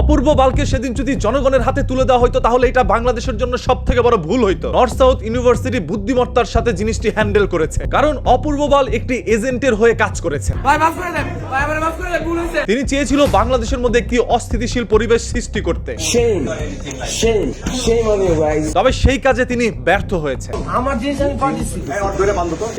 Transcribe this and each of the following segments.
অপূর্ব বালকে সেদিন যদি জনগণের হাতে তুলে দেওয়া হতো তাহলে এটা বাংলাদেশের জন্য সব থেকে বড় ভুল হইতো। নর্থ সাউথ ইউনিভার্সিটি বুদ্ধিমত্তার সাথে জিনিসটি হ্যান্ডেল করেছে। কারণ অপূর্ব বাল একটি এজেন্টের হয়ে কাজ করেছে। তিনি চেয়েছিল বাংলাদেশের মধ্যে একটি অস্থিতিশীল পরিবেশ সৃষ্টি করতে। Shame. Shame. Shame on you guys. তবে সেই কাজে তিনি ব্যর্থ হয়েছে আমার জিনিস আমি পাঠিয়েছি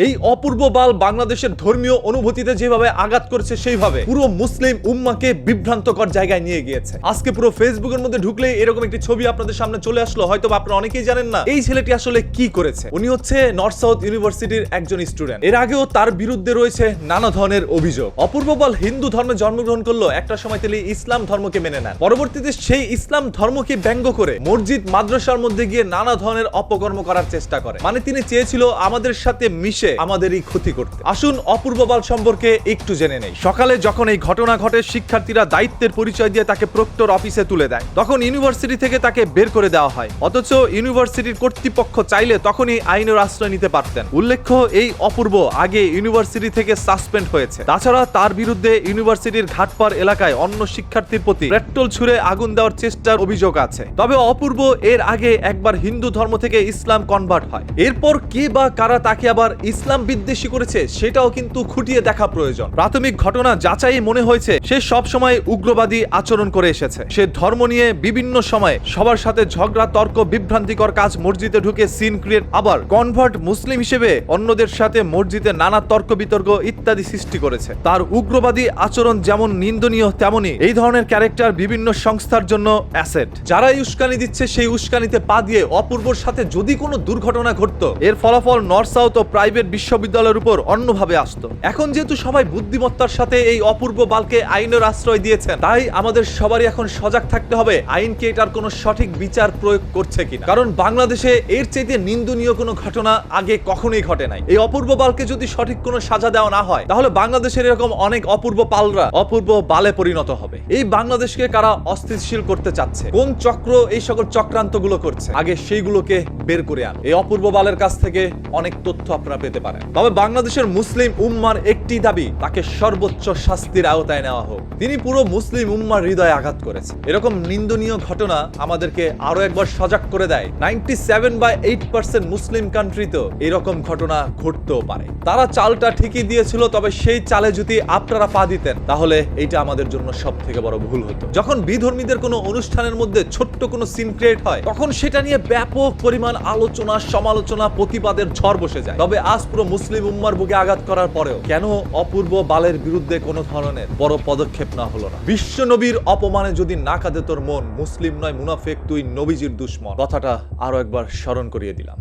এই অপূর্ব বাল বাংলাদেশের ধর্মীয় অনুভূতিতে যেভাবে আঘাত করছে সেইভাবে পুরো মুসলিম উম্মাকে বিভ্রান্তকর জায়গায় নিয়ে গিয়েছে। আজকে পুরো ফেসবুকের মধ্যে ঢুকলে এরকম একটি ছবি আপনাদের সামনে চলে আসলো হয়তো বা আপনারা অনেকেই জানেন না। এই ছেলেটি আসলে কি করেছে? উনি হচ্ছে নর্থ সাউথ ইউনিভার্সিটির একজন স্টুডেন্ট। এর আগেও তার বিরুদ্ধে রয়েছে নানা ধরনের অভিযোগ। অপূর্ব বাল হিন্দু ধর্মে জন্মগ্রহণ করল। একটা সময় তিনি ইসলাম ধর্মকে মেনে নেন। পরবর্তীতে সেই ইসলাম ধর্মকে ব্যঙ্গ করে মসজিদ, মাদ্রাসার মধ্যে গিয়ে নানা ধরনের অপকর্ম করার চেষ্টা করে। মানে তিনি চেয়েছিল আমাদের সাথে মিশে আমাদেরই ক্ষতি করতে। আসুন অপূর্ব বাল সম্পর্কে একটু জেনে নেই। সকালে যখন এই ঘটনা ঘটে, শিক্ষার্থীরা দায়িত্বের পরিচয় দিয়ে তাকে প্রক্টর অফিসে তুলে দেয়। তখন ইউনিভার্সিটি থেকে তাকে বের করে দেওয়া হয়। অথচ ইউনিভার্সিটির কর্তৃপক্ষ চাইলে তখনই আইনের আশ্রয় নিতে পারতেন। উল্লেখ্য, এই অপূর্ব আগে ইউনিভার্সিটি থেকে সাসপেন্ড হয়েছে। তাছাড়া তার বিরুদ্ধে ইউনিভার্সিটির ঘাটপার এলাকায় অন্য শিক্ষার্থীর প্রতি পেট্রোল ছুড়ে আগুন দেওয়ার চেষ্টার অভিযোগ আছে। তবে অপূর্ব, এর আগে একবার হিন্দু ধর্ম থেকে ইসলাম কনভার্ট হয়। এরপর কে বা কারা তাকে আবার ইসলাম বিদ্বেষী করেছে, সেটাও কিন্তু খুঁটিয়ে দেখা প্রয়োজন। প্রাথমিক ঘটনা যাচাই মনে হয়েছে, সে সব সময় উগ্রবাদী আচরণ করে এসেছে। সে ধর্ম নিয়ে বিভিন্ন সময়ে সবার সাথে ঝগড়া, তর্ক, বিভ্রান্তিকর কাজ মসজিদে ঢুকে সিন ক্রিয়েট, আবার কনভার্ট মুসলিম হিসেবে অন্যদের সাথে মসজিদে নানা তর্ক বিতর্ক ইত্যাদি সৃষ্টি করেছে। তার উগ্রবাদী আচরণ যেমন নিন্দনীয় তেমনি এই ধরনের ক্যারেক্টার বিভিন্ন সংস্থার জন্য অ্যাসেট। যারা এই উস্কানি দিচ্ছে, সেই উস্কানিতে পা দিয়ে অপূর্বর সাথে যদি কোনো দুর্ঘটনা ঘটতো, এর ফলাফল নর্থ সাউথ ও প্রাইভেট বিশ্ববিদ্যালয়ের উপর অন্যভাবে আসতো। এখন যেহেতু সবাই বুদ্ধিমত্তার সাথে এই অপূর্ব বালকে আইনের আশ্রয় দিয়েছেন, তাই আমাদের সবারই এখন সজাগ থাকতে হবে আইনকে এটার কোনো সঠিক বিচার প্রয়োগ করছে কিনা। কারণ বাংলাদেশে এর চাইতে নিন্দনীয় কোনো ঘটনা আগে কখনোই ঘটে নাই। এই অপূর্ব বালকে যদি সঠিক কোনো সাজা দেওয়া না হয়, তাহলে বাংলাদেশের এরকম অনেক অপূর্ব পালরা, অপূর্ব বালে পরিণত হবে। এই বাংলাদেশকে কারা অস্থিতিশীল করতে চাচ্ছে? কোন চক্র এই সকল চক্রান্তগুলো করছে? আগে সেইগুলোকে বের করে আন। এই অপূর্ব বালের কাছ থেকে অনেক তথ্য আপনারা পেতে পারেন। তবে বাংলাদেশের মুসলিম উম্মার একটি দাবি, তাকে সর্বোচ্চ শাস্তির আওতায় নেওয়া হোক। তিনি পুরো মুসলিম উম্মার হৃদয়ে আঘাত করেছে। এরকম নিন্দনীয় ঘটনা আমাদেরকে আরও একবার সজাগ করে দেয়। নাইনটি সেভেন বা এইট পার্সেন্ট মুসলিম কান্ট্রিতেও এরকম ঘটনা ঘটতেও পারে। তারা চালটা ঠিকই দিয়েছিল, তবে সেই চালে যদি আপনারা পা দিতেন, তাহলে এইটা আমাদের জন্য সব থেকে বড় ভুল হতো। যখন বিধর্মীদের কোনো অনুষ্ঠানের মধ্যে ছোট্ট কোনো সিন ক্রিয়েট হয়, তখন সেটা নিয়ে ব্যাপক পরিমাণ আলোচনা, সমালোচনা, প্রতিবাদের ঝড় বসে যায়। তবে আজ পুরো মুসলিম উম্মার বুকে আঘাত করার পরেও কেন অপূর্ব বালের বিরুদ্ধে কোনো ধরনের বড় পদক্ষেপ না হলো না? বিশ্ব নবীর অপমানে যদি না কাঁদে তোর মন, মুসলিম নয় মুনাফেক, তুই নবীজির দুশ্মন। কথাটা আরও একবার স্মরণ করিয়ে দিলাম।